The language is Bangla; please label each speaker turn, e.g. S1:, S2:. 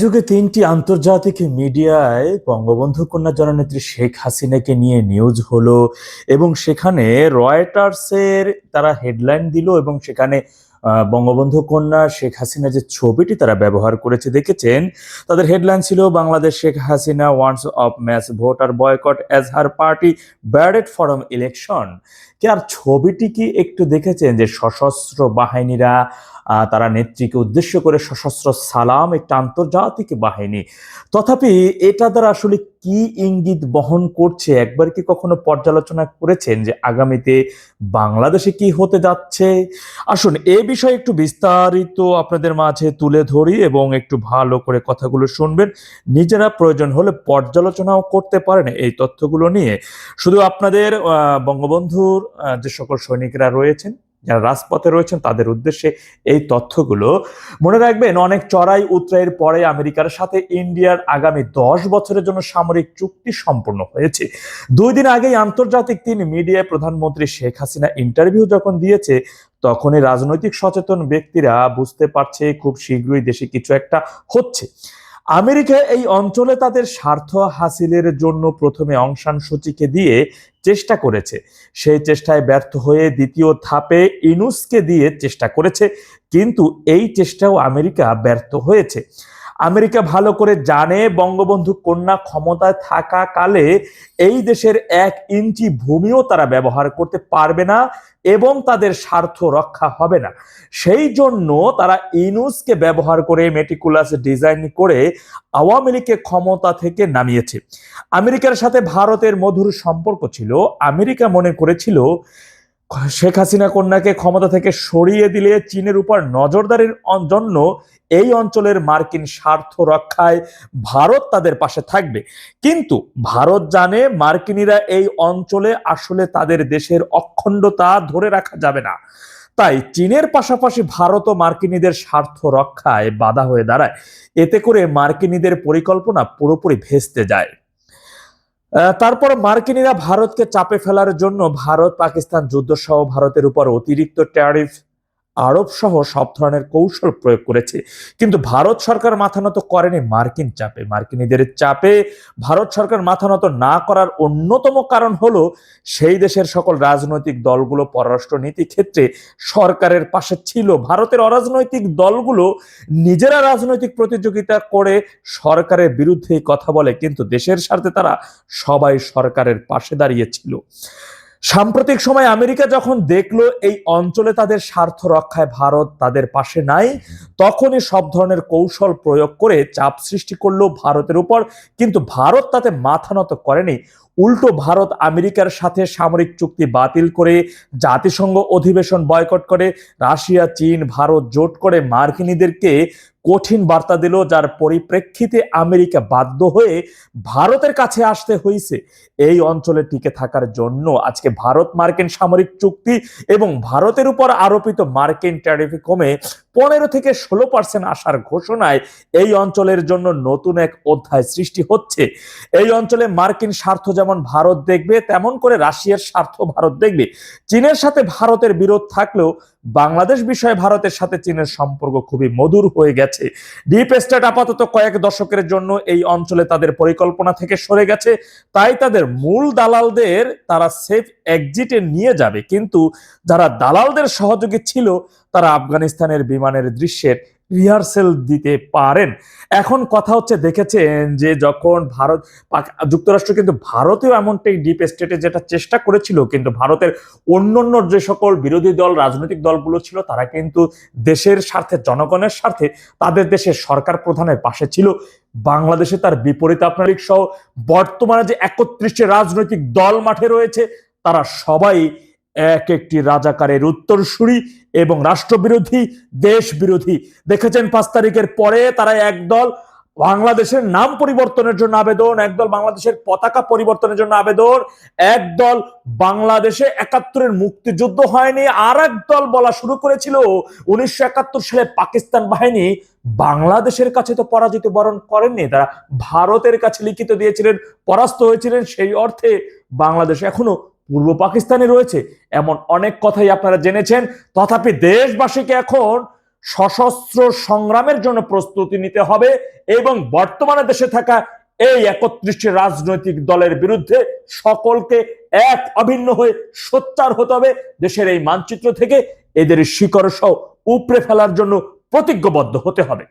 S1: যুগে তিনটি আন্তর্জাতিক মিডিয়ায় বঙ্গবন্ধু কন্যা জননেত্রী শেখ হাসিনাকে নিয়ে নিউজ হলো এবং সেখানে রয়টার্সের তারা হেডলাইন দিল এবং সেখানে বঙ্গবন্ধু কন্যা শেখ হাসিনা যে ছবিটি তারা ব্যবহার করেছে দেখেছেন, তাদের হেডলাইন ছিল Bangladesh Sheikh Hasina wants of match voter boycott as her party barred from election. কি আর ছবিটি কি একটু দেখেছেন যে সশস্ত্র বাহিনীরা তারা নেত্রীকে উদ্দেশ্য করে সশস্ত্র সালাম, একটা আন্তর্জাতিক বাহিনী। তথাপি এটা দ্বারা আসলে কি ইঙ্গিত বহন করছে? একবার কি কখনো পর্যালোচনা করেছেন যে আগামীতে বাংলাদেশে কি হতে যাচ্ছে? আসুন, এ বিষয়ে একটু বিস্তারিত আপনাদের মাঝে তুলে ধরি এবং একটু ভালো করে কথাগুলো শুনবেন। নিজেরা প্রয়োজন হলে পর্যালোচনাও করতে পারেন এই তথ্যগুলো নিয়ে। শুধু আপনাদের বঙ্গবন্ধুর যে সকল সৈনিকরা রয়েছেন যারা রাজপথে রয়েছেন, তাদের উদ্দেশ্যে এই তথ্যগুলো। মনে রাখবেন, অনেক চড়াই উতরাইয়ের পরে আমেরিকার সাথে ইন্ডিয়ার আগামী দশ বছরের জন্য সামরিক চুক্তি সম্পন্ন হয়েছে। দুই দিন আগেই আন্তর্জাতিক তিন মিডিয়ায় প্রধানমন্ত্রী শেখ হাসিনা ইন্টারভিউ যখন দিয়েছে, তখনই রাজনৈতিক সচেতন ব্যক্তিরা বুঝতে পারছে খুব শীঘ্রই দেশে কিছু একটা হচ্ছে। আমেরিকা এই অঞ্চলে তাদের স্বার্থ হাসিলের জন্য প্রথমে অংশান সূচিকে দিয়ে চেষ্টা করেছে। সেই চেষ্টায় ব্যর্থ হয়ে দ্বিতীয় ধাপে ইনুসকে দিয়ে চেষ্টা করেছে, কিন্তু এই চেষ্টাও আমেরিকা ব্যর্থ হয়েছে। আমেরিকা ভালো করে জানে, বঙ্গবন্ধু কন্যা ক্ষমতায় থাকাকালে এই দেশের এক ইঞ্চি ভূমিও তারা ব্যবহার করতে পারবে না এবং তাদের স্বার্থ রক্ষা হবে না। সেই জন্য তারা ইনুসকে ব্যবহার করে মেটিকুলাস ডিজাইন করে আওয়ামী লীগকে ক্ষমতা থেকে নামিয়েছে। আমেরিকার সাথে ভারতের মধুর সম্পর্ক ছিল। আমেরিকা মনে করেছিল শেখ হাসিনা কন্যাকে ক্ষমতা থেকে সরিয়ে দিলে চীনের উপর নজরদারির জন্য এই অঞ্চলের মার্কিন স্বার্থ রক্ষায় ভারত তাদের পাশে থাকবে। কিন্তু ভারত জানে মার্কিনীরা এই অঞ্চলে আসলে তাদের দেশের অখণ্ডতা ধরে রাখা যাবে না। তাই চীনের পাশাপাশি ভারত ও মার্কিনীদের স্বার্থ রক্ষায় বাধা হয়ে দাঁড়ায়। এতে করে মার্কিনীদের পরিকল্পনা পুরোপুরি ভেস্তে যায়। তারপর মার্কিনীরা ভারতকে চাপে ফেলার জন্য ভারত পাকিস্তান যুদ্ধ সহ ভারতের উপর অতিরিক্ত ট্যারিফ আরোপ সহ সব ধরনের কৌশল প্রয়োগ করেছে। কিন্তু ভারত সরকার মাথা নত করেনি মার্কিন চাপে। মার্কিনীদের চাপে ভারত সরকার মাথা নত না করার অন্যতম কারণ হলো সেই দেশের সকল রাজনৈতিক দলগুলো পররাষ্ট্র নীতি ক্ষেত্রে সরকারের পাশে ছিল। ভারতের অরাজনৈতিক দলগুলো নিজেরা রাজনৈতিক প্রতিযোগিতা করে সরকারের বিরুদ্ধে কথা বলে, কিন্তু দেশের স্বার্থে তারা সবাই সরকারের পাশে দাঁড়িয়েছিল সাম্প্রতিক সময় আমেরিকা যখন দেখল এই অঞ্চলে তাদের স্বার্থ রক্ষায় ভারত তাদের পাশে নাই, তখনই সব ধরনের কৌশল প্রয়োগ করে চাপ সৃষ্টি করল ভারতের উপর। কিন্তু ভারত তাতে মাথা নত করেনি। উল্টো ভারত আমেরিকার সাথে সামরিক চুক্তি বাতিল করে জাতিসংঘ অধিবেশন বয়কট করে, রাশিয়া, চীন, ভারত জোট করে মার্কিনীদেরকে কঠিন বার্তা দিল, যার পরিপ্রেক্ষিতে আমেরিকা বাধ্য হয়ে ভারতের কাছে আসতে হয়েছে এই অঞ্চলে টিকে থাকার জন্য আজকে ভারত মার্কিন সামরিক চুক্তি এবং ভারতের উপর আরোপিত মার্কিন ট্যারিফ কমে পনেরো থেকে ষোলো পার্সেন্ট আসার ঘোষণায় এই অঞ্চলের জন্য নতুন এক অধ্যায় সৃষ্টি হচ্ছে। এই অঞ্চলে মার্কিন স্বার্থ যেমন ভারত দেখবে, তেমন করে রাশিয়ার স্বার্থ ভারত দেখবে। চীনের সাথে ভারতের বিরোধ থাকলেও বাংলাদেশ বিষয়ে ভারতের সাথে চীনের সম্পর্ক খুবই মধুর হয়ে গেছে। ডিপ স্টেট আপাতত কয়েক দশকের জন্য এই অঞ্চলে তাদের পরিকল্পনা থেকে সরে গেছে। তাই তাদের মূল দালালদের তারা সেফ এক্সিটে নিয়ে যাবে। কিন্তু যারা দালালদের সহযোগী ছিল, তারা আফগানিস্তানের বিমানের দৃশ্যের রিহার্সেল দিতে পারেন। এখন কথা হচ্ছে, দেখেছেন যে যখন ভারত যুক্তরাষ্ট্র কিন্তু ভারতেও এমনটাই ডিপ স্টেটে যেটা চেষ্টা করেছিল, কিন্তু ভারতের অন্যান্য যে সকল বিরোধী দল, রাজনৈতিক দলগুলো ছিল, তারা কিন্তু দেশের স্বার্থে, জনগণের স্বার্থে তাদের দেশের সরকার প্রধানের পাশে ছিল। বাংলাদেশে তার বিপরীতে আপনার সহ বর্তমানে যে একত্রিশটি রাজনৈতিক দল মাঠে রয়েছে, তারা সবাই এক একটি রাজাকারের উত্তরসূরি এবং রাষ্ট্রবিরোধী দেশ বিরোধী দেখেছেন পাঁচ তারিখের পরে তারা একদল বাংলাদেশের নাম পরিবর্তনের জন্য আবেদন একদল বাংলাদেশের পতাকা পরিবর্তনের জন্য আবেদন একদল বাংলাদেশে একাত্তরের মুক্তিযুদ্ধ হয়নি, আর দল বলা শুরু করেছিল উনিশশো একাত্তর সালে পাকিস্তান বাহিনী বাংলাদেশের কাছে তো পরাজিত বরণ করেননি, তারা ভারতের কাছে লিখিত দিয়েছিলেন, পরাস্ত হয়েছিলেন। সেই অর্থে বাংলাদেশ এখনও পূর্ব পাকিস্তানে রয়েছে এমন অনেক কথাই আপনারা জেনেছেন। তথাপি দেশবাসীকে এখন সশস্ত্র সংগ্রামের জন্য প্রস্তুতি নিতে হবে এবং বর্তমানে দেশে থাকা এই একত্রিশটি রাজনৈতিক দলের বিরুদ্ধে সকলকে এক অভিন্ন হয়ে সোচ্চার হতে হবে। দেশের এই মানচিত্র থেকে এদের শিকড় সহ উপড়ে ফেলার জন্য প্রতিজ্ঞবদ্ধ হতে হবে।